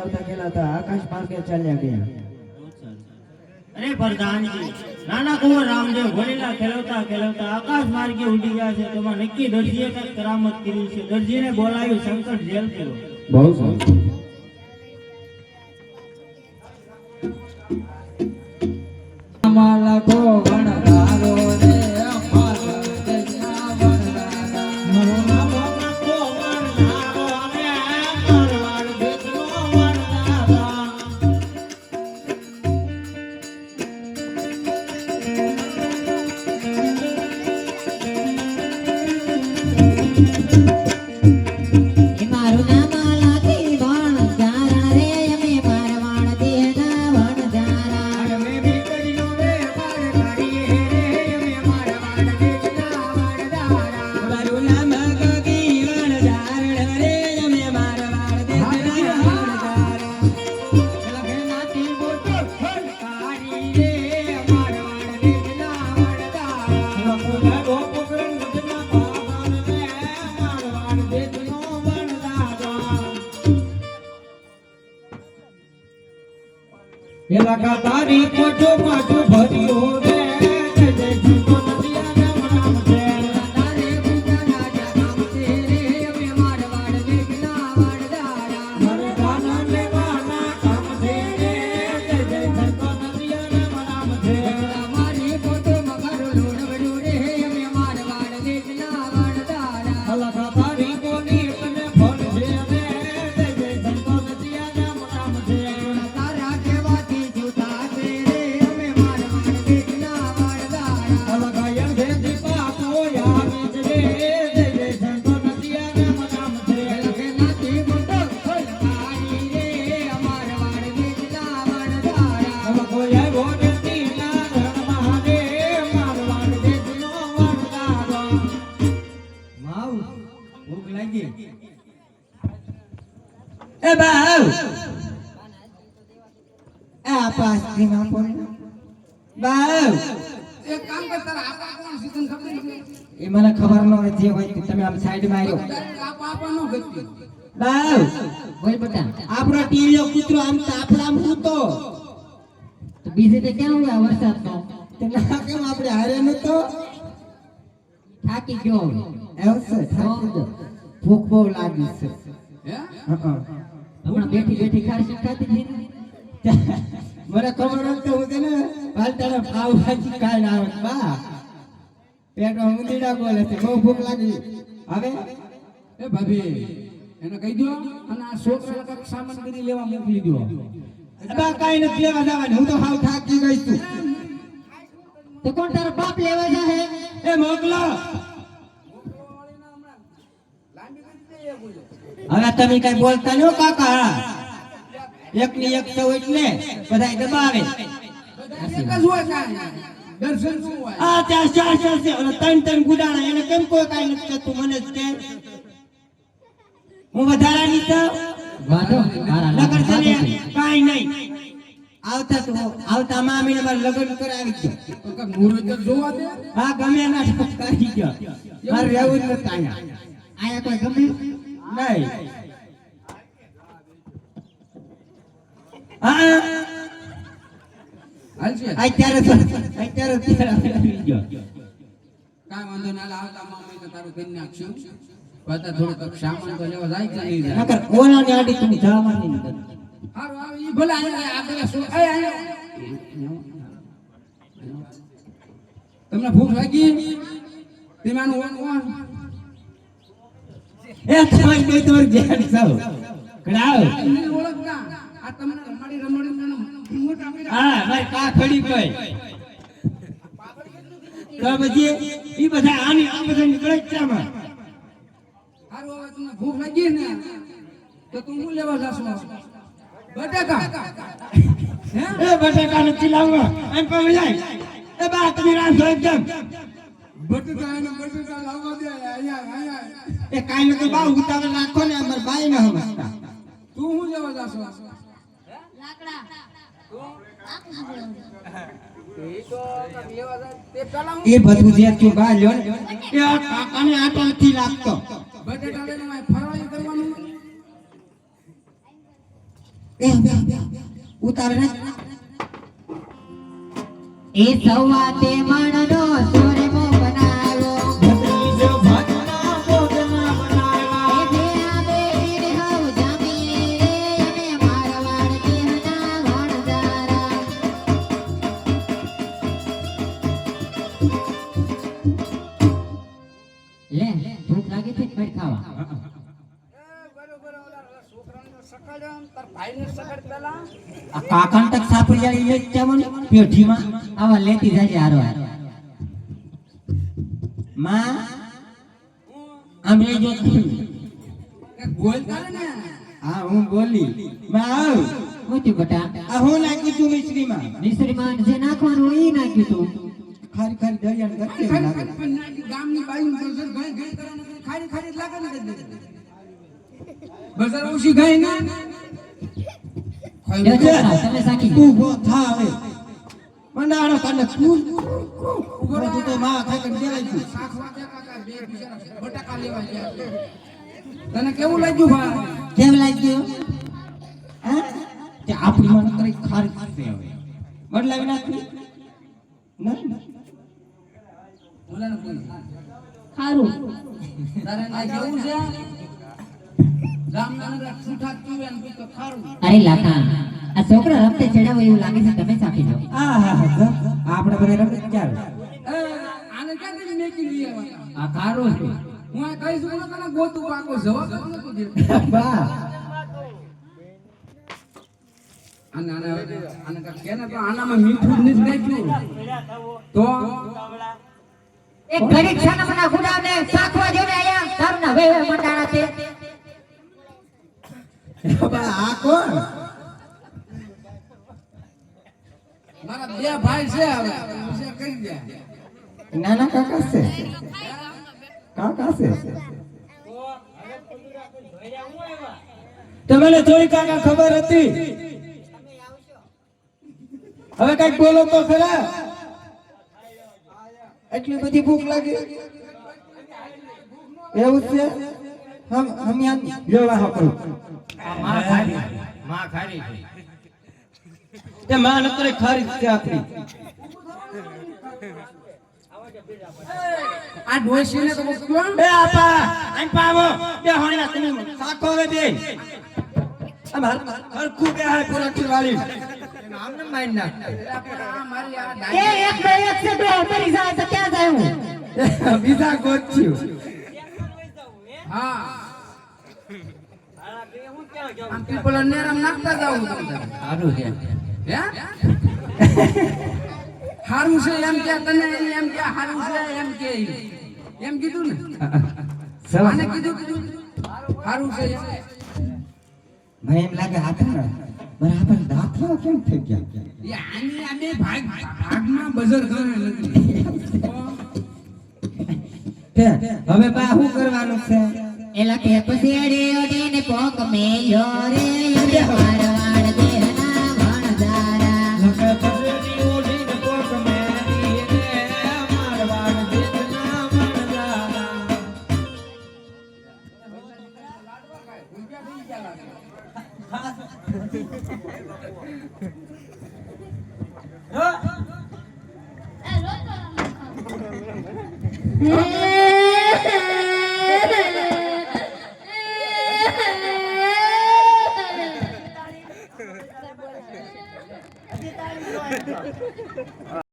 ખેલાવતા ખેલાવતા આકાશ માર્ગે ચાલ્યા ગયા. અરે પ્રધાનજી નાના કુંવર રામદેવ ભોલેલા ખેલવતા ખેલવતા આકાશ માર્ગે ઉડી ગયા છે. તેમાં નક્કી દરજીએ કઈ કરામત કરી છે. દરજીને બોલાવ્યું શંકર જેલ કર્યો. બહુ સારું. માલા કો પેલા તારી કોઠો પાછો ભર્યો. માવ ભૂખ લાગી. એ બાવ આ પાસ ધીમા પણ બાવ એક કામ કર તારા આપા કોણ છે ખબર છે? એ મને ખબર ન હોય જે હોય તમે આમ સાઈડમાં આવ્યો આપા આપા નો ગતિ. બાવ બોલ બટા. આપણો ટીવીઓ કૂતરો આમ તાપડામ હૂતો. તો બીજે તો ક્યાં હોય વરસાદ તો તે ના કેમ આપણે હારે નતો? થાકી ગયો છે થાકી. ભૂખ બહુ લાગી છે. હે? હં, હં. હમણાં બેઠી બેઠી ખાઈ ખાતી હતી. મને ખબર હોત તો હું તેને પાલતાને પાવ ભાજી ખાઈને આવે. બા પેટમાં ઊંધીડા બોલે છે બહુ ભૂખ લાગી. હવે? એ ભાભી એને કહી દો અને આ છોકરા કાંઈક સામાન કરી લેવા મોકલી દો બા કાંઈ નથી લેવા જવાની. હું તો હાવ થાકી ગઈ છું. તો કોણ તારો બાપ લેવા જાહે? એ મોકલો. હવે તમે કઈ બોલતા ન કાકા. એક ની એક સૌ એટલે બધા દબાવે. એક જ હોય કાંઈ. દર્શન શું હોય? આ ત્યાં ચાર ચાર છે. અને ત્રણ ત્રણ ગુડાણા. એને કેમ કોઈ કઈ નથી કરતું મને જ કે. હું વધારાની તો લગન ને કાંઈ નહીં. આવતા તો આવતા મામીને મારે લગ્ન કરાવી દો મુહૂર્ત જોવા દે? હા ગમે એના ઠપ કરી ગયો. મારે રહેવું જ નથી અહીંયા. આયા કોઈ ગમે? નહીં. હા. હાલ છે અત્યારે અત્યારે તો આવી ગયો કાંઈ વાંધો ના આવતા મામા તો તારું કરી નાખશું પાછા થોડું સામાન તો લેવા જાય કે નહીં જાય. નકર ઓલાની આડી તું જવાની નથી હારું આવે ઈ ભલે આ પેલા શું એ તમને ભૂખ લાગી? તેમાંનું ઓન ઓન. એ તમારી બે તમારી જ્ઞાન સાવ કડાવ તો હું લેવા જાશો બટાકા હે એ બટાકા ને લાવવા. એમ પણ જાય. એ બા એ કાઈ લોકો બા ઉતાવળ રાખો ને અમાર બાઈ ન સમજતા તું હું લેવા જાશો? એ બધું જે તું બા લ્યો ને એ કાકાને આટો નથી લાગતો. બટાકા લઈને મારે ફરાળી કરવાનું? બે બે બે ઉતાર ને એ સવાતે મણનો લે ભૂખ લાગી છે પેટ ખાવા? આ કાકાને તક સાપડી જાય જવાનું પેઢીમાં આવા લેતી જાય હારો હારો. માં આમ જો બોલતા ને. હા હું બોલી. માં આવ. મોટી બટા આ હું નાખી તું મિશ્રીમાં? મિશ્રીમાં જે નાખવાનું એ નાખ્યું તું. ખારી ખારી દરિયાને કરતે લાગે. પણ ગામની બાઈ ઘણી ગઈ કરવાનું એટલે ખાલી ખાલી લાગે ને. બજાર ઓછી ગઈ ને. તમે સાખી. તું બો થા હવે. મંડાણો તને કુલ બધું તો માં ખાઈ દેવાય ગયું સાખવા વાગે કાકા બે બિચારા બટાકા લેવા ગયા તને કેવું લાગ્યું ભાઈ? કેમ લાગ્યું? હા? કે આપણી માં કરી ખારી છે હવે. બદલાવી નાખી નહીં? બોલ. તારે ના કેવું છે? ગામના તો ખારું. અરે લાકા આ છોકરો રસ્તે ચડાવો એવું લાગે છે તમે સાકી જાઓ આ હા હા. જો, આપણે બધા રમત ચાલ. આને ક્યાંથી મેકી લઈ આવ્યા? આ કારો છે. હું આ બોલો તને ગોતું પાકો નતો દેતો. બા. આને આને તો આનામાં મીઠું જ નથી નાખ્યું. તો? એક ઘડીક છાનામાના ગુડાને સાખવા જો આયા તારું ના વેવે છે. બા આ કોણ? મારા બે ભાઈ છે હવે વિશે કહી દે નાના કાકા છે? કાકા છે? તમને થોડી કાકા ખબર હતી. હવે કંઈક બોલો તો ખરા. એટલી બધી ભૂખ લાગી. એવું છે? હમ હમ યાદ વ્યવહાર કરું માં ખારી. માં ખારી. છે તે માં નતરે ખારી છે આપણી આ ડોશીને તો બસ કયો બે આપા આમ પાવો. બે હોણા તમે સાકો હવે બે. અમાર હર હરખું બે હાય પુરાઠી વાળી. આમને માઈન નાખ. આ મારી આ એ એક બે એક છે બે મરી જાય તો ક્યાં જાય હું? બીજા ગોચ્યું હા. આમ નેરામ નાખતા તમને. સારું છે. હે? હારું છે એમ કે તને એમ કે સારું છે એમ કે એમ કીધું ને? આને કીધું? કીધું હારું છે એમ. એમ લાગે હાથ ને બરાબર દાખલા કેમ થઈ ગયા? એ આની આ બે ભાગ ભાગમાં બજર કરે નથી હવે બા શું કરવાનું છે? એલા કે પસેડી ઓડીને પોક મેલ્યો રે અને રો